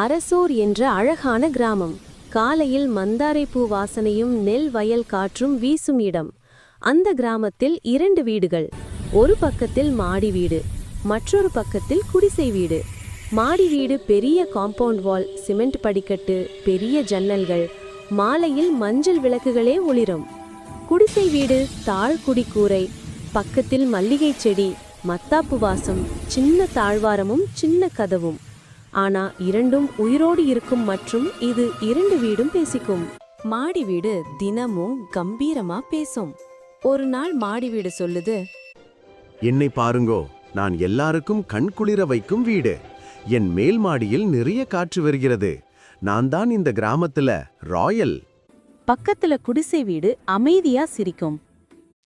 அரசூர் என்ற அழகான கிராமம். காலையில் மந்தாரை பூ வாசனையும் நெல் வயல் காற்றும் வீசும் இடம். அந்த கிராமத்தில் இரண்டு வீடுகள். ஒரு பக்கத்தில் மாடி வீடு மற்றொரு பக்கத்தில் குடிசை வீடு. மாடி வீடு பெரிய காம்பவுண்ட் வால் சிமெண்ட் படிக்கட்டு பெரிய ஜன்னல்கள் மாலையில் மஞ்சள் விளக்குகளே ஒளிரும். குடிசை வீடு தாழ்குடி கூரை பக்கத்தில் மல்லிகை செடி மத்தாப்பு வாசம் சின்ன தாழ்வாரமும் சின்ன கதவும். ஆனா இரண்டும் உயிரோடு இருக்கும் மற்றும் இது இரண்டு வீடும் பேசிக்கும். மாடி வீடு தினமும் கம்பீரமா பேசும். ஒரு நாள் மாடி வீடு சொல்லுது என்னை பாருங்கோ நான் எல்லாருக்கும் கண் குளிர வைக்கும் வீடு. என் மேல் மாடியில் நிறைய காற்று வருகிறது. நான் தான் இந்த கிராமத்துல ராயல். பக்கத்துல குடிசை வீடு அமைதியா சிரிக்கும்.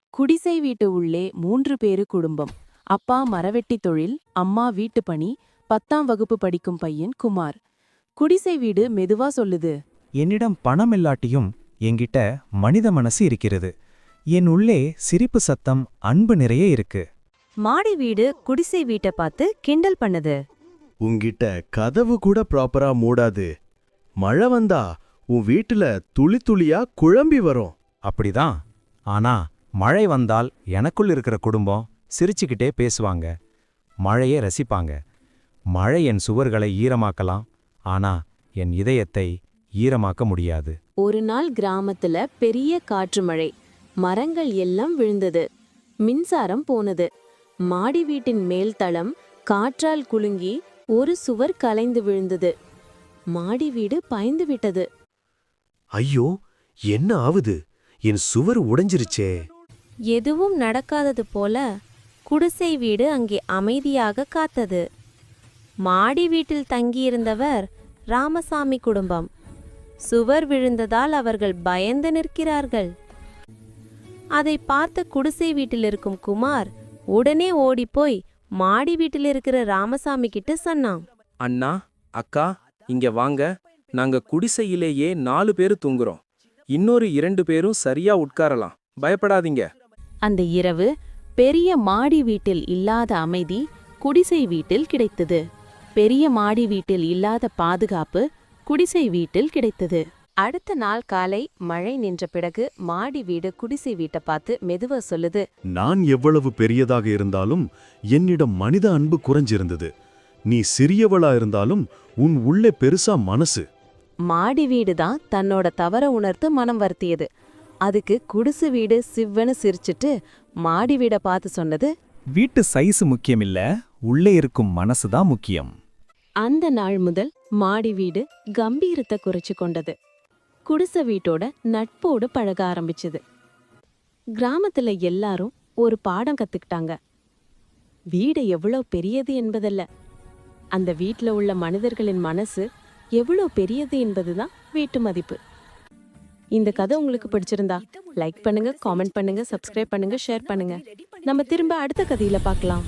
குடிசை வீட்டு உள்ளே மூன்று பேரு குடும்பம். அப்பா மரவெட்டி தொழில் அம்மா வீட்டு பணி பத்தாம் வகுப்பு படிக்கும் பையன் குமார். குடிசை வீடு மெதுவா சொல்லுது. என்னிடம் பணம் இல்லாட்டியும் என்கிட்ட மனித மனசு இருக்கிறது. என் உள்ளே சிரிப்பு சத்தம் அன்பு நிறைய இருக்கு. மாடி வீடு குடிசை வீட்டை பார்த்து கிண்டல் பண்ணுது. உங்கிட்ட கதவு கூட ப்ராப்பரா மூடாது. மழை வந்தா உன் வீட்டுல துளி துளியா குழம்பி வரும். அப்படிதான். ஆனா மழை வந்தால் எனக்குள் இருக்கிற குடும்பம் சிரிச்சுக்கிட்டே பேசுவாங்க. மழையே ரசிப்பாங்க. மழை என் சுவர்களை ஈரமாக்கலாம் ஆனா என் இதயத்தை ஈரமாக்க முடியாது. ஒரு நாள் கிராமத்துல பெரிய காற்று மழை. மரங்கள் எல்லாம் விழுந்தது. மின்சாரம் போனது. மாடி வீட்டின் மேல் தளம் காற்றால் குலுங்கி ஒரு சுவர் கலைந்து விழுந்தது. மாடி வீடு பாய்ந்து விட்டது. ஐயோ என்ன ஆவுது? என் சுவர் உடைஞ்சிருச்சே. எதுவும் நடக்காதது போல குடிசை வீடு அங்கே அமைதியாக காத்தது. மாடி வீட்டில் தங்கியிருந்தவர் ராமசாமி குடும்பம். சுவர் விழுந்ததால் அவர்கள் பயந்து நிற்கிறார்கள். அதை பார்த்த குடிசை வீட்டில் இருக்கும் குமார் உடனே ஓடிப்போய் மாடி வீட்டில் இருக்கிற ராமசாமி கிட்ட சொன்னான். அண்ணா அக்கா இங்க வாங்க. நாங்க குடிசையிலேயே நாலு பேரு தூங்குறோம். இன்னொரு இரண்டு பேரும் சரியா உட்காரலாம். பயப்படாதீங்க. அந்த இரவு பெரிய மாடி வீட்டில் இல்லாத அமைதி குடிசை வீட்டில் கிடைத்தது. பெரிய மாடி வீட்டில் இல்லாத பாதுகாப்பு குடிசை வீட்டில் கிடைத்தது. அடுத்த நாள் காலை மழை நின்ற பிறகு மாடி வீடு குடிசை வீட்டை பார்த்து மெதுவா சொல்லுது. நான் எவ்வளவு பெரியதாக இருந்தாலும் என்னிடம் மனித அன்பு குறைஞ்சிருந்தது. நீ சிறியவளா இருந்தாலும் உன் உள்ளே பெருசா மனசு. மாடி வீடு தான் தன்னோட தவற உணர்த்து மனம் வருத்தியது. அதுக்கு குடிசை வீடு சிவ்வன்னு சிரிச்சிட்டு மாடி வீடை பார்த்து சொன்னது வீட்டு சைஸ் முக்கியமில்ல உள்ளே இருக்கும் மனசு தான் முக்கியம். அந்த நாள் முதல் மாடி வீடு கம்பீரத்தை குறைச்சு கொண்டது. குடிசை வீட்டோட நட்போடு பழக ஆரம்பிச்சது. கிராமத்துல எல்லாரும் ஒரு பாடம் கத்துக்கிட்டாங்க. வீடு எவ்வளோ பெரியது என்பதல்ல. அந்த வீட்டில் உள்ள மனிதர்களின் மனசு எவ்வளோ பெரியது என்பதுதான் வீட்டு மதிப்பு. இந்த கதை உங்களுக்கு பிடிச்சிருந்தா லைக் பண்ணுங்க காமெண்ட் பண்ணுங்க சப்ஸ்கிரைப் பண்ணுங்க ஷேர் பண்ணுங்க. நம்ம திரும்ப அடுத்த கதையில பார்க்கலாம்.